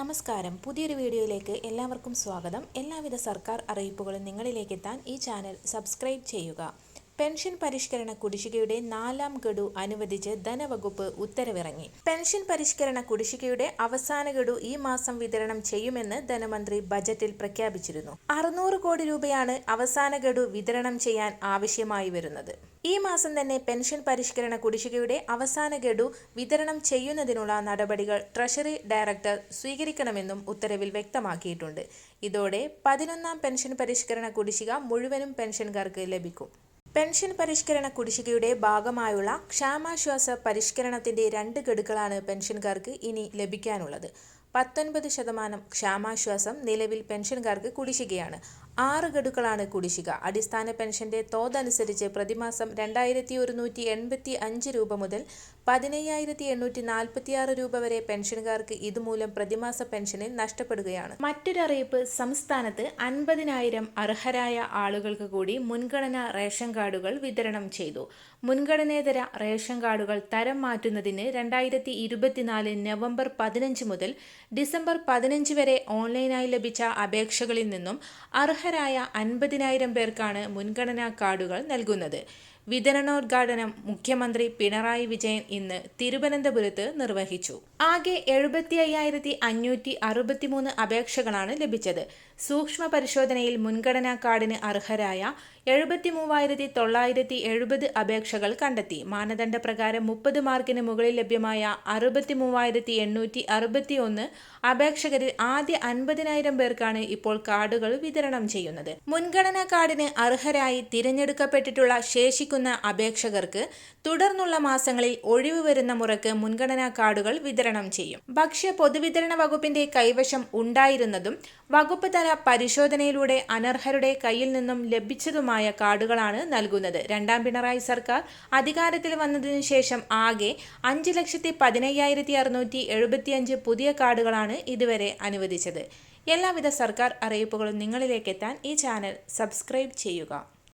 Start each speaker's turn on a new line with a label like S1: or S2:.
S1: നമസ്കാരം. പുതിയൊരു വീഡിയോയിലേക്ക് എല്ലാവർക്കും സ്വാഗതം. എല്ലാവിധ സർക്കാർ അറിയിപ്പുകളും നിങ്ങളിലേക്ക് എത്താൻ ഈ ചാനൽ സബ്സ്ക്രൈബ് ചെയ്യുക. പെൻഷൻ പരിഷ്കരണ കുടിശ്ശികയുടെ നാലാം ഗഡു അനുവദിച്ച് ധനവകുപ്പ് ഉത്തരവിറങ്ങി. പെൻഷൻ പരിഷ്കരണ കുടിശ്ശികയുടെ അവസാന ഗഡു ഈ മാസം വിതരണം ചെയ്യുമെന്ന് ധനമന്ത്രി ബജറ്റിൽ പ്രഖ്യാപിച്ചിരുന്നു. അറുന്നൂറ് കോടി രൂപയാണ് അവസാന ഗഡു വിതരണം ചെയ്യാൻ ആവശ്യമായി വരുന്നത്. ഈ മാസം തന്നെ പെൻഷൻ പരിഷ്കരണ കുടിശ്ശികയുടെ അവസാന ഗഡു വിതരണം ചെയ്യുന്നതിനുള്ള നടപടികൾ ട്രഷറി ഡയറക്ടർ സ്വീകരിക്കണമെന്നും ഉത്തരവിൽ വ്യക്തമാക്കിയിട്ടുണ്ട്. ഇതോടെ പതിനൊന്നാം പെൻഷൻ പരിഷ്കരണ കുടിശ്ശിക മുഴുവനും പെൻഷൻകാർക്ക് ലഭിക്കും. പെൻഷൻ പരിഷ്കരണ കുടിശ്ശികയുടെ ഭാഗമായുള്ള ക്ഷാമാശ്വാസ പരിഷ്കരണത്തിന്റെ രണ്ട് ഗഡുക്കളാണ് പെൻഷൻകാർക്ക് ഇനി ലഭിക്കാനുള്ളത്. പത്തൊൻപത് ശതമാനം ക്ഷാമാശ്വാസം നിലവിൽ പെൻഷൻകാർക്ക് കുടിശ്ശികയാണ്. ആറ് ഗഡുക്കളാണ് കുടിശ്ശിക. അടിസ്ഥാന പെൻഷന്റെ തോതനുസരിച്ച് പ്രതിമാസം രണ്ടായിരത്തി ഒരുന്നൂറ്റി എൺപത്തി അഞ്ച് രൂപ മുതൽ പതിനയ്യായിരത്തി എണ്ണൂറ്റി നാൽപ്പത്തിയാറ് രൂപ വരെ പെൻഷൻകാർക്ക് ഇതുമൂലം പ്രതിമാസ പെൻഷനിൽ നഷ്ടപ്പെടുകയാണ്. മറ്റൊരറിയിപ്പ് സംസ്ഥാനത്ത് അൻപതിനായിരം അർഹരായ ആളുകൾക്ക് കൂടി മുൻഗണനാ റേഷൻ കാർഡുകൾ വിതരണം ചെയ്തു. മുൻഗണനേതര റേഷൻ കാർഡുകൾ തരം മാറ്റുന്നതിന് രണ്ടായിരത്തി ഇരുപത്തിനാല് നവംബർ പതിനഞ്ച് മുതൽ ഡിസംബർ പതിനഞ്ച് വരെ ഓൺലൈനായി ലഭിച്ച അപേക്ഷകളിൽ നിന്നും അർഹരായ അൻപതിനായിരം പേർക്കാണ് മുൻഗണനാ കാർഡുകൾ നൽകുന്നത്. വിതരണോദ്ഘാടനം മുഖ്യമന്ത്രി പിണറായി വിജയൻ ഇന്ന് തിരുവനന്തപുരത്ത് നിർവഹിച്ചു. ആകെ എഴുപത്തി അയ്യായിരത്തി അഞ്ഞൂറ്റി അറുപത്തിമൂന്ന് അപേക്ഷകളാണ് ലഭിച്ചത്. സൂക്ഷ്മ പരിശോധനയിൽ മുൻഗണനാ കാർഡിന് അർഹരായ എഴുപത്തി മൂവായിരത്തി തൊള്ളായിരത്തി എഴുപത് അപേക്ഷകൾ കണ്ടെത്തി. മാനദണ്ഡ പ്രകാരം മുപ്പത് മാർക്കിന് മുകളിൽ ലഭ്യമായ അറുപത്തി മൂവായിരത്തി എണ്ണൂറ്റി അറുപത്തി ഒന്ന് അപേക്ഷകരിൽ ആദ്യ അൻപതിനായിരം പേർക്കാണ് ഇപ്പോൾ കാർഡുകൾ വിതരണം ചെയ്യുന്നത്. മുൻഗണനാ കാർഡിന് അർഹരായി തിരഞ്ഞെടുക്കപ്പെട്ടിട്ടുള്ള ശേഷിക്കുന്ന അപേക്ഷകർക്ക് തുടർന്നുള്ള മാസങ്ങളിൽ ഒഴിവ് വരുന്ന മുറക്ക് മുൻഗണനാ കാർഡുകൾ വിതരണം ചെയ്യും. ഭക്ഷ്യ പൊതുവിതരണ വകുപ്പിന്റെ കൈവശം ഉണ്ടായിരുന്നതും വകുപ്പ് തല പരിശോധനയിലൂടെ അനർഹരുടെ കയ്യിൽ നിന്നും ലഭിച്ചതുമായ കാർഡുകളാണ് നൽകുന്നത്. രണ്ടാം പിണറായി സർക്കാർ അധികാരത്തിൽ വന്നതിനു ശേഷം ആകെ അഞ്ച് ലക്ഷത്തി പതിനയ്യായിരത്തി അറുന്നൂറ്റി എഴുപത്തിയഞ്ച് പുതിയ കാർഡുകളാണ് ഇതുവരെ അനുവദിച്ചത്. എല്ലാവിധ സർക്കാർ അറിയിപ്പുകളും നിങ്ങളിലേക്ക് എത്താൻ ഈ ചാനൽ സബ്സ്ക്രൈബ് ചെയ്യുക.